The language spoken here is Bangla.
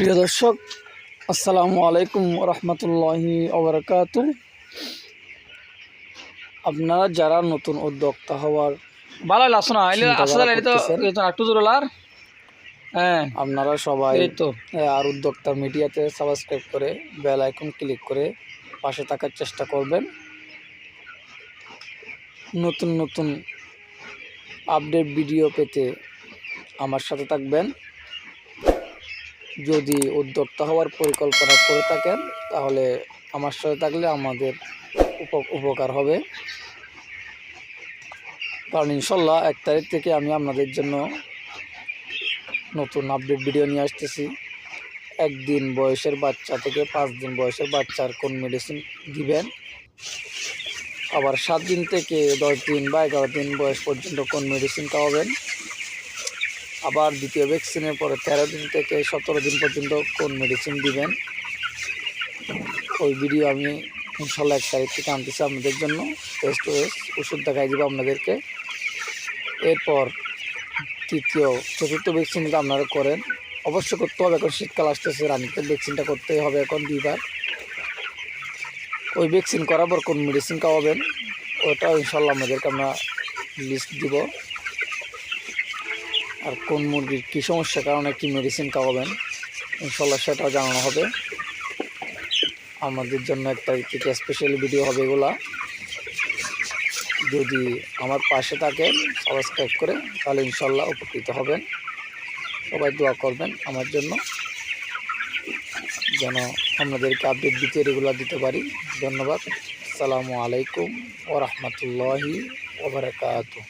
প্রিয় দর্শক আসসালামু আলাইকুম রহমতুল্লাহি ওবরাকাত আপনারা যারা নতুন উদ্যোক্তা হওয়ার ভালো লাগছো না একটু হ্যাঁ আপনারা সবাই এই তো। আর উদ্যোক্তা মিডিয়াতে সাবস্ক্রাইব করে বেল আইকন ক্লিক করে পাশে থাকার চেষ্টা করবেন। নতুন নতুন আপডেট ভিডিও পেতে আমার সাথে থাকবেন। যদি উদ্যোক্তা হওয়ার পরিকল্পনা করে থাকেন, তাহলে আমার সাথে থাকলে আমাদের উপ- উপকার হবে। কারণ ইনশাল্লাহ এক তারিখ থেকে আমি আপনাদের জন্য নতুন আপডেট ভিডিও নিয়ে আসতেছি। একদিন বয়সের বাচ্চা থেকে পাঁচ দিন বয়সের বাচ্চার কোন মেডিসিন দিবেন, আবার সাত দিন থেকে দশ দিন বা এগারো দিন বয়স পর্যন্ত কোন মেডিসিন খাওয়াবেন আবার দ্বিতীয় ভ্যাকসিনের পরে তেরো দিন থেকে সতেরো দিন পর্যন্ত কোন মেডিসিন দিবেন? ওই ভিডিও আমি ইনশাল্লাহ এক তারিখ থেকে আনতেছি আপনাদের জন্য। টেস্ট টু টেস্ট ওষুধ দেখাই দিব আপনাদেরকে। এরপর তৃতীয়, চতুর্থ ভ্যাকসিন যদি আপনারা করেন অবশ্যই করতে হবে, এখন শীতকাল আসতেছে রানীতে ভ্যাকসিনটা করতেই হবে এখন দুইবার। ওই ভ্যাকসিন করার পর কোন মেডিসিন খাওয়াবেন, ওটাও ইনশাল্লাহ আমাদেরকে আমরা লিস্ট দিব। আর কোন মুরগির কী সমস্যার কারণে কী মেডিসিন খাওয়াবেন ইনশাল্লাহ সেটাও জানানো হবে। আমাদের জন্য একটা থেকে স্পেশাল ভিডিও হবে এগুলা। যদি আমার পাশে থাকেন সাবস্ক্রাইব করে, তাহলে ইনশাল্লাহ উপকৃত হবেন। সবাই দোয়া করবেন আমার জন্য, যেন আপনাদেরকে আপডেট দিতে রেগুলার দিতে পারি। ধন্যবাদ। আসসালামু আলাইকুম ও রহমতুল্লাহি ওবরাকাতু